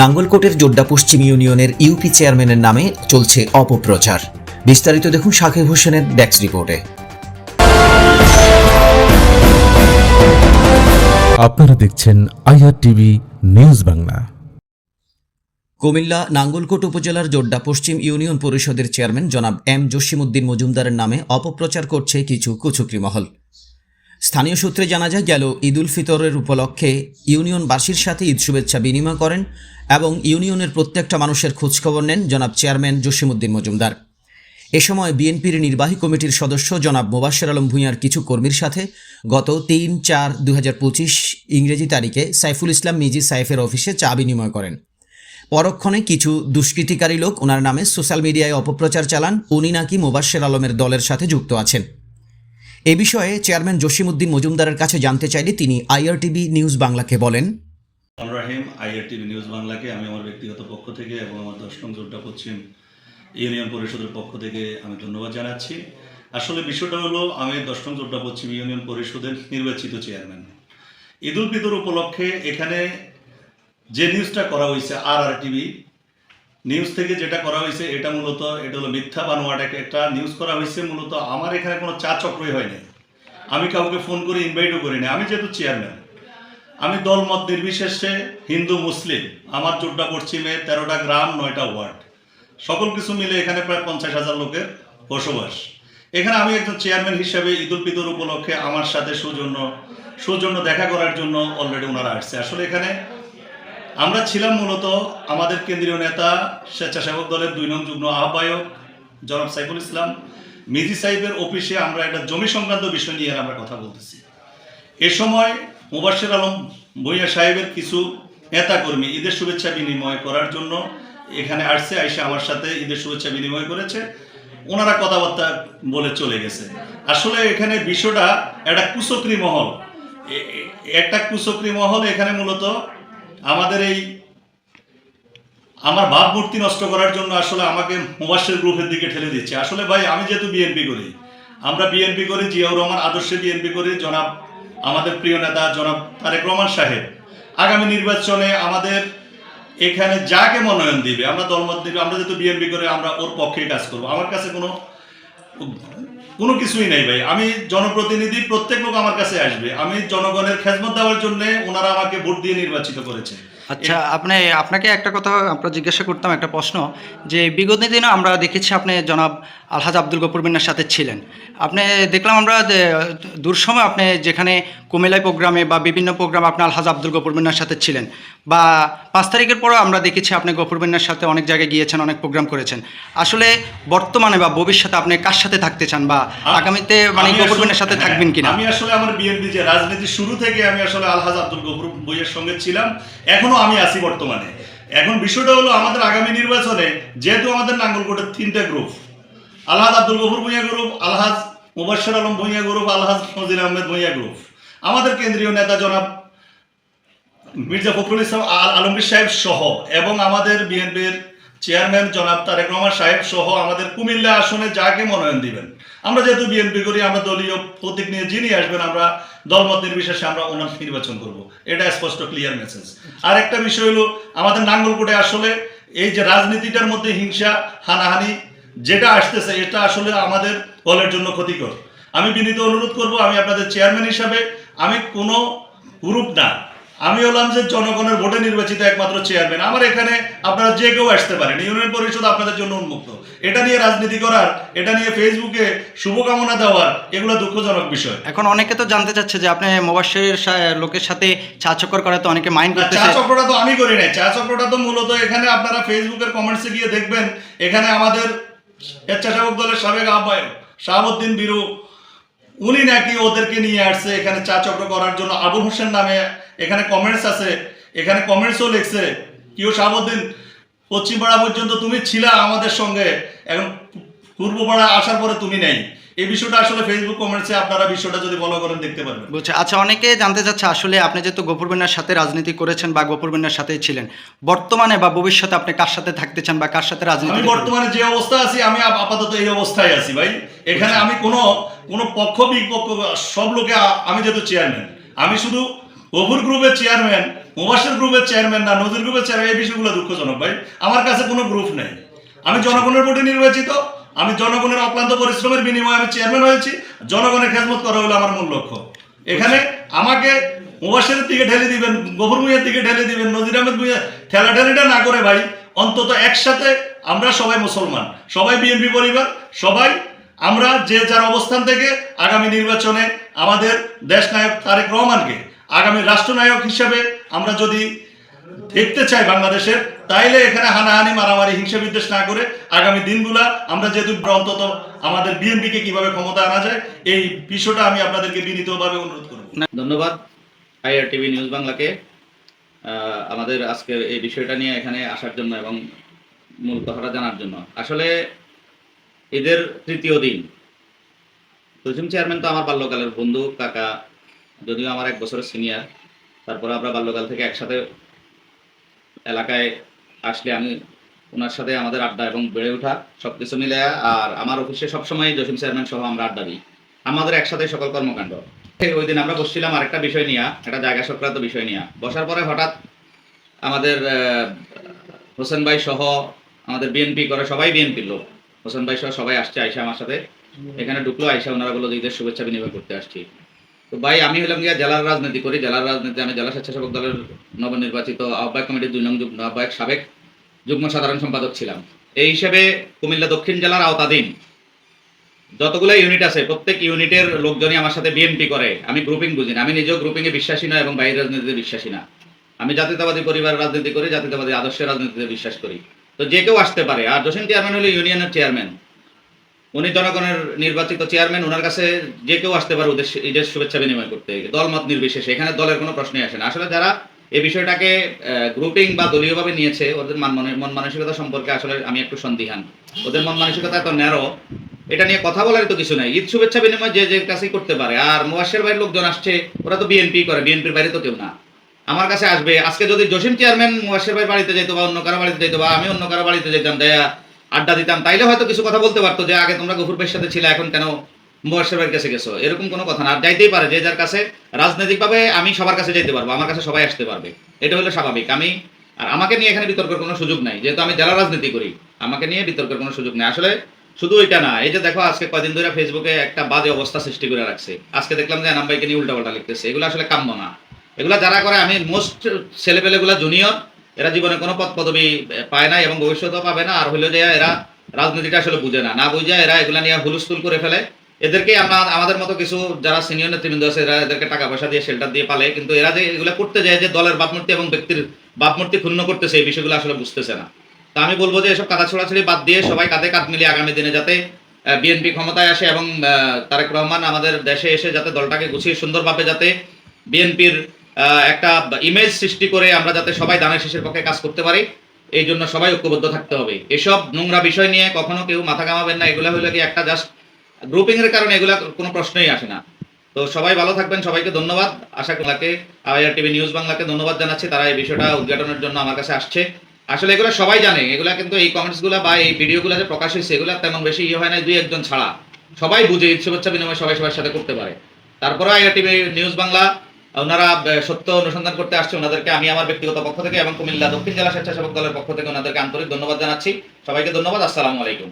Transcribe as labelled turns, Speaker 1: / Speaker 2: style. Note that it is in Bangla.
Speaker 1: নাঙ্গলকোটের জোড্ডা পশ্চিম ইউনিয়নের ইউপি চেয়ারম্যানের নামে চলছে অপপ্রচার। বিস্তারিত দেখুন শাকিব হোসেনের ডেস্ক রিপোর্টে।
Speaker 2: আপনারা দেখছেন IR TV news Bangla.
Speaker 1: Cumilla Nangalkot উপজেলার জোড্ডা পশ্চিম ইউনিয়ন পরিষদের চেয়ারম্যান জনাব এম জসিমউদ্দিন মজুমদারের নামে অপপ্রচার করছে কিছু কুচুকরি মহল। স্থানীয় সূত্রে জানা যায়, গেল ঈদ উল ফিতরের উপলক্ষে ইউনিয়নবাসীর সাথে ঈদ শুভেচ্ছা বিনিময় করেন এবং ইউনিয়নের প্রত্যেকটা মানুষের খোঁজখবর নেন জনাব চেয়ারম্যান জসিমউদ্দিন মজুমদার। এ সময় বিএনপির নির্বাহী কমিটির সদস্য জনাব মোবাশ্বের আলম ভূঁইয়ার কিছু কর্মীর সাথে গত তিন চার দু ইংরেজি তারিখে সাইফুল ইসলাম মিজি সাইফের অফিসে চা বিনিময় করেন। পরক্ষণে কিছু দুষ্কৃতিকারী লোক ওনার নামে সোশ্যাল মিডিয়ায় অপপ্রচার চালান। উনি নাকি মোবাশ্বের আলমের দলের সাথে যুক্ত আছেন। এ বিষয়ে চেয়ারম্যান জসিমউদ্দিন মজুমদারের কাছে জানতে চাইলে তিনি আইআরটিভি নিউজ বাংলাকে বলেন।
Speaker 3: রাহিম আইআর টিভি নিউজ বাংলাকে, আমি আমার ব্যক্তিগত পক্ষ থেকে এবং আমার দশ নং পশ্চিম ইউনিয়ন পরিষদের পক্ষ থেকে আমি ধন্যবাদ জানাচ্ছি। আসলে বিষয়টা হলো, আমি দশ নং জোড্ডা পশ্চিম ইউনিয়ন পরিষদের নির্বাচিত চেয়ারম্যান। ঈদ উল ফিতর উপলক্ষে এখানে যে নিউজটা করা হয়েছে আর আর টিভি নিউজ থেকে যেটা করা হয়েছে, এটা মূলত, এটা হলো মিথ্যা বানোয়াটাকে একটা নিউজ করা হয়েছে মূলত, আমার এখানে কোনো চা চক্রই হয়নি। আমি কাউকে ফোন করে ইনভাইটও করিনি আমি যেহেতু চেয়ারম্যান আমি দলমত নির্বিশেষে হিন্দু, মুসলিম, আমার জোড্ডা পশ্চিমে তেরোটা গ্রাম, নয়টা ওয়ার্ড। সকল কিছু মিলে এখানে প্রায় পঞ্চাশ হাজার লোকের বসবাস। এখানে আমি একজন চেয়ারম্যান হিসেবে ঈদ উল ফিতর উপলক্ষে আমার সাথে সৌজন্য সৌজন্য দেখা করার জন্য অলরেডি ওনারা আসছে। আসলে এখানে আমরা ছিলাম মূলত আমাদের কেন্দ্রীয় নেতা স্বেচ্ছাসেবক দলের দুই নং যুগ্ম আহ্বায়ক জনাব সাইফুল ইসলাম। মিজি সাহেবের অফিসে আমরা একটা জমি সংক্রান্ত বিষয় নিয়ে আমরা কথা বলতেছি। এ সময় মুবাশির আলম ভূঁইয়া সাহেবের কিছু নেতাকর্মী ঈদের শুভেচ্ছা বিনিময় করার জন্য এখানে আসছে আইসে আমার সাথে ঈদের শুভেচ্ছা বিনিময় করেছে। ওনারা কথাবার্তা বলে চলে গেছে। আসলে এখানে বিষয়টা একটা কুচক্রি মহল। একটা কুচক্রি মহল এখানে মূলত আমাদের এই আমার ভাবমূর্তি নষ্ট করার জন্য আসলে আমাকে মুবাসের গ্রুপের দিকে ঠেলে দিচ্ছে। আসলে ভাই, আমি যেহেতু বিএনপি করি, আমরা বিএনপি করি, জিয়াউর রহমান আদর্শে বিএনপি করি, জনাব আমাদের প্রিয় নেতা জনাব তারেক রহমান সাহেব। আগামী নির্বাচনে আমাদের এখানে যাকে মনোনয়ন দিবে, আমরা দলমত দিবে, আমরা যেহেতু বিএনপি করে আমরা ওর পক্ষেই কাজ করব। আমার কাছে কোনো কোনো কিছুই নেই ভাই। আমি জনপ্রতিনিধি, প্রত্যেক লোক আমার কাছে আসবে। আমি জনগণের খেদমত দেওয়ার জন্য ওনারা আমাকে ভোট দিয়ে নির্বাচিত করেছে
Speaker 4: আচ্ছা আপনি, আপনাকে একটা কথা আমরা জিজ্ঞাসা করতাম, একটা প্রশ্ন, যে বিগত দিনে আমরা দেখেছি আপনি জনাব আলহাজ আব্দুল গফুর বিন্নার সাথে ছিলেন। আপনি দেখলাম আমরা দূর সময় আপনি যেখানে কুমিল্লায় প্রোগ্রামে বা বিভিন্ন প্রোগ্রামে আপনি আলহাজ আব্দুল গফুর বিন্নার সাথে ছিলেন। বা পাঁচ তারিখের পরও আমরা দেখেছি আপনি গফুর সাথে অনেক জায়গায় গিয়েছেন অনেক প্রোগ্রাম করেছেন। আসলে বর্তমানে বা ভবিষ্যতে আপনি কার সাথে থাকতে চান বা আগামীতে মানে গফুর সাথে
Speaker 3: হ্যাঁ,
Speaker 4: থাকবেন কিনা?
Speaker 3: আমি আসলে আমার বিএনপি যে রাজনীতি শুরু থেকে আমি আসলে আলহাজ আব্দুল গফুর বইয়ের সঙ্গে ছিলাম এখনও আমি আছি বর্তমানে। এখন বিষয়টা হলো আমাদের আগামী নির্বাচনে যেহেতু আমাদের নাঙ্গলকোটের তিনটা group Alhaj Abdul Gafur Bhuiyan group Alhaj Mubashar Alam Bhuiyan group Alhaj Nazir Ahmed Bhuiyan group আমাদের কেন্দ্রীয় নেতা জনাব মির্জা ফখরুল ইসলাম আল- আলমগীর সাহেব সহ এবং আমাদের বিএনপির চেয়ারম্যান জনাব তারেক রহমান সাহেব সহ আমাদের কুমিল্লা আসনে যাকে মনোনয়ন দিবেন। আমরা যেহেতু বিএনপি করি, আমরা দলীয় প্রতীক নিয়ে যিনি আসবেন, আমরা দলমত নির্বিশেষে আমরা ওনার নির্বাচন করব। এটা স্পষ্ট ক্লিয়ার মেসেজ আর একটা বিষয় হলো, আমাদের নাঙ্গলকোটে আসলে এই যে রাজনীতিটার মধ্যে হিংসা, হানাহানি যেটা আসতেছে, এটা আসলে আমাদের দলের জন্য ক্ষতিকর। আমি বিনীত অনুরোধ করব, আমি আপনাদের চেয়ারম্যান হিসাবে আমি কোনো গ্রুপ না। আমি হলাম যে জনগণের ভোটে নির্বাচিত একমাত্র চেয়ারম্যান আমার এখানে আপনারা যে কেউ আসতে পারেন। ইউনিয়ন পরিষদ আপনাদের জন্য উন্মুক্ত। এটা নিয়ে রাজনীতি করার এটা নিয়ে ফেসবুকে শুভকামনা দেওয়ার এগুলো দুঃখজনক বিষয়।
Speaker 4: এখন অনেকে তো জানতে চাচ্ছে যে আপনি মোবাশের লোকের সাথে চা চক্কর করা তো অনেকে মাইন্ড
Speaker 3: না, চা চক্রটা তো আমি করি নাই। চা চক্রটা তো মূলত এখানে আপনারা ফেসবুকের কমেন্টসে গিয়ে দেখবেন। এখানে আমাদের স্বেচ্ছাসেবক দলের সাবেক আহ্বায়ক শাহাবুদ্দিন বিরু উনি নাকি ওদেরকে নিয়ে আসছে এখানে চা চক্র করার জন্য। আবুল হোসেন নামে এখানে কমেন্টস আছে এখানে কমেন্টসও লিখছে। কেউ শাহাবুদ্দিন? পশ্চিমপাড়া পর্যন্ত তুমি ছিলা আমাদের সঙ্গে। এখন পূর্বপাড়া আসার পরে তুমি নেই। এই বিষয়টা আসলে ফেসবুক কমেন্টসে আপনারা বিষয়টা যদি ফলো করেন দেখতে পারবেন।
Speaker 4: বুঝছে। আচ্ছা অনেকে জানতে চাচ্ছে আসলে আপনি যেহেতু গোপুর বিন্যার সাথে রাজনীতি করেছেন বা গোপুর বিন্যার সাথেই ছিলেন বর্তমানে বা ভবিষ্যতে আপনি কার সাথে থাকতে চান বা কার সাথে রাজনীতি
Speaker 3: আমি বর্তমানে যে অবস্থা আছি আমি আপাতত এই অবস্থায় আছি ভাই। এখানে আমি কোনো কোনো পক্ষ বিপক্ষ সব লোকে আমি যেহেতু চেয়ারম্যান আমি শুধু গফুর গ্রুপের চেয়ারম্যান মুবাসের গ্রুপের চেয়ারম্যান না নদীর গ্রুপের চেয়ারম্যান, এই বিষয়গুলো দুঃখজনক ভাই। আমার কাছে কোনো গ্রুপ নেই। আমি জনগণের ভোটে নির্বাচিত, আমি জনগণের অক্লান্ত পরিশ্রমের বিনিময়ে আমি চেয়ারম্যান হয়েছি, জনগণের খেদমত করা হলো আমার মূল লক্ষ্য। এখানে আমাকে মুবাসের দিকে ঠেলে দিবেন, গফর মুইয়ার দিকে ঠেলে দিবেন, নজির আহমেদ মুইয়া ঠেলা ঠেলিটা না করে ভাই, অন্তত একসাথে আমরা সবাই মুসলমান, সবাই বিএনপি পরিবার, সবাই আমরা যে যার অবস্থান থেকে আগামী নির্বাচনে আমাদের দেশ নায়ক তারেক রহমানকে আগামী রাষ্ট্রনায়ক হিসেবে আমরা যদি দেখতে চাই বাংলাদেশের, তাইলে এখানে হানাহানি, মারামারি হিংসা বিদ্বেষ না করে আগামী দিনগুলা আমরা যেহেতু অন্তত আমাদের বিএনপিকে কীভাবে ক্ষমতা আনা যায়, এই বিষয়টা আমি আপনাদেরকে বিনীতভাবে অনুরোধ করব।
Speaker 5: ধন্যবাদ আইআর টিভি নিউজ বাংলাকে। আমাদের আজকে এই বিষয়টা নিয়ে এখানে আসার জন্য এবং মূল কথাটা জানার জন্য। আসলে ঈদের তৃতীয় দিন তুলসিম চেয়ারম্যান তো আমার বাল্যকালের বন্ধু, কাকা যদিও আমার এক বছরের সিনিয়র তারপরে আমরা বাল্যকাল থেকে একসাথে এলাকায় আসলে আমি ওনার সাথে আমাদের আড্ডা এবং বেড়ে ওঠা সব কিছু মিলে আর আমার অফিসে সবসময় জসিম চেয়ারম্যান সহ আমরা আড্ডা দিই। আমাদের একসাথে সকল কর্মকাণ্ড। ওই দিন আমরা বসছিলাম আরেকটা বিষয় নিয়ে, একটা জায়গা সংক্রান্ত বিষয় নিয়ে। বসার পরে হঠাৎ আমাদের হোসেন ভাই সহ আমাদের বিএনপি করে সবাই বিএনপির লোক। হোসেন ভাই সহ সবাই আসছে আইসা আমার সাথে। এখানে ঢুকলো, আইসা ওনারা বলল ঈদের শুভেচ্ছা বিনিময় করতে আসছি। তো ভাই, আমি হলাম গিয়া জেলার রাজনীতি করি। জেলার রাজনীতি, আমি জেলা স্বেচ্ছাসেবক দলের নবনির্বাচিত আহ্বায়ক কমিটির দুই নং যুগ্ম আহ্বায়ক, সাবেক যুগ্ম সাধারণ সম্পাদক ছিলাম। এই হিসেবে কুমিল্লা দক্ষিণ জেলার আওতাধীন যতগুলো ইউনিট আছে, প্রত্যেক ইউনিটের লোকজনই আমার সাথে বিএনপি করে। আমি গ্রুপিং বুঝি না। আমি নিজেও গ্রুপিং এ বিশ্বাসী না এবং বাইরের রাজনীতিতে বিশ্বাসী না। আমি জাতীয়তাবাদী পরিবার রাজনীতি করি, জাতীয়তাবাদী আদর্শের রাজনীতিতে বিশ্বাস করি। তো যে কেউ আসতে পারে। আর জসিম চেয়ারম্যান হলো ইউনিয়নের চেয়ারম্যান উনি জনগণের নির্বাচিত চেয়ারম্যান ওনার কাছে যে কেউ আসতে পারে ওদের ঈদের শুভেচ্ছা বিনিময় করতে দলমত নির্বিশেষে, এখানে দলের কোনো প্রশ্নই আসে না। আসলে যারা এই বিষয়টাকে গ্রুপিং বা দলীয়ভাবে নিয়েছে, ওদের মান মন মানসিকতা সম্পর্কে আসলে আমি একটু সন্দিহান। ওদের মন মানসিকতা এত ন্যারো এটা নিয়ে কথা বলার তো কিছু নাই। ঈদ শুভেচ্ছা বিনিময় যে যে কাছেই করতে পারে। আর মোয়াশের বাইরের লোকজন আসছে, ওরা তো বিএনপি করে বিএনপির বাইরে তো কেউ না। আমার কাছে আসবে, আজকে যদি জসিম চেয়ারম্যান মোয়াশের ভাই বাড়িতে যেত বা অন্য কারও বাড়িতে যেত বা আমি অন্য কারও বাড়িতে যেতাম, দেয়া আড্ডা দিতাম, তাইলে হয়তো কিছু কথা বলতে পারতো যে, আগে তোমরা গফুর ভাইয়ের সাথে ছিল, এখন কেন মোয়াশের ভাইয়ের কাছে গেছো? এরকম কোনো কথা না, আর যাইতেই পারে যে যার কাছে রাজনৈতিকভাবে আমি সবার কাছে যেতে পারব, আমার কাছে সবাই আসতে পারবে। এটা হলো স্বাভাবিক। আমি, আর আমাকে নিয়ে এখানে বিতর্কের কোনো সুযোগ নাই, যেহেতু আমি জেলা রাজনীতি করি, আমাকে নিয়ে বিতর্কের কোনো সুযোগ নেই। আসলে শুধু এটা না, এই যে দেখো, আজকে কয়দিন ধরে ফেসবুকে একটা বাজে অবস্থা সৃষ্টি করে রাখছে। আজকে দেখলাম যে এনাম ভাইকে নিয়ে উল্টাপাল্টা লিখতেছে। এগুলো আসলে কাম্য না। এগুলা যারা করে, আমি মোস্ট ছেলেপেলেগুলা জুনিয়র এরা জীবনে কোনো পদ পদবি পায় না এবং ভবিষ্যতেও পাবে না। আর হইল যে এরা রাজনীতিটা আসলে বুঝে না। না বুঝে এরা এগুলা নিয়ে হুলুস্থুল করে ফেলে। এদেরকে আমরা, আমাদের মতো কিছু যারা সিনিয়র নেতৃবৃন্দ আছে, এরা এদেরকে টাকা পয়সা দিয়ে শেল্টার দিয়ে পালে। কিন্তু এরা যে এগুলো করতে যায়, যে দলের বাপমূর্তি এবং ব্যক্তির বাপমূর্তি ক্ষুণ্ণ করতেছে, এই বিষয়গুলো আসলে বুঝতেছে না। তা আমি বলব যে এসব কাদা ছোড়াছড়ি বাদ দিয়ে সবাই কাঁধে কাঁধ মিলিয়ে আগামী দিনে যাতে বিএনপি ক্ষমতায় আসে এবং তারেক রহমান আমাদের দেশে এসে যাতে দলটাকে গুছিয়ে সুন্দরভাবে যাতে বিএনপির একটা ইমেজ সৃষ্টি করে আমরা যাতে সবাই দানের শেষের পক্ষে কাজ করতে পারি, এই জন্য সবাই ঐক্যবদ্ধ থাকতে হবে। এসব নোংরা বিষয় নিয়ে কখনো কেউ মাথা কামাবেন না, এগুলো হলো কি একটা জাস্ট গ্রুপিং এর কারণে এগুলা কোনো প্রশ্নই আসে না। তো সবাই ভালো থাকবেন, সবাইকে ধন্যবাদ। আশা করি আইআর টিভি নিউজ বাংলাকে ধন্যবাদ জানাচ্ছি, তারা এই বিষয়টা উদ্ঘাটনের জন্য আমার কাছে আসছে। আসলে এগুলো সবাই জানে, এগুলা কিন্তু এই কমেন্টসগুলো বা এই ভিডিওগুলো যে প্রকাশ হয়েছে, এগুলো তেমন বেশি ইয়ে হয় না দুই একজন ছাড়া। সবাই বুঝে শুভেচ্ছা বিনিময় সবাই সবার সাথে করতে পারে। তারপরে আইআর টিভি নিউজ বাংলা ওনারা সত্য অনুসন্ধান করতে আসছে ওনাদেরকে। আমি আমার ব্যক্তিগত পক্ষ থেকে এবং কুমিল্লা দক্ষিণ জেলা স্বেচ্ছাসেবক দলের পক্ষ থেকে ওনাদেরকে আন্তরিক ধন্যবাদ জানাচ্ছি। সবাইকে ধন্যবাদ, আসসালামু আলাইকুম।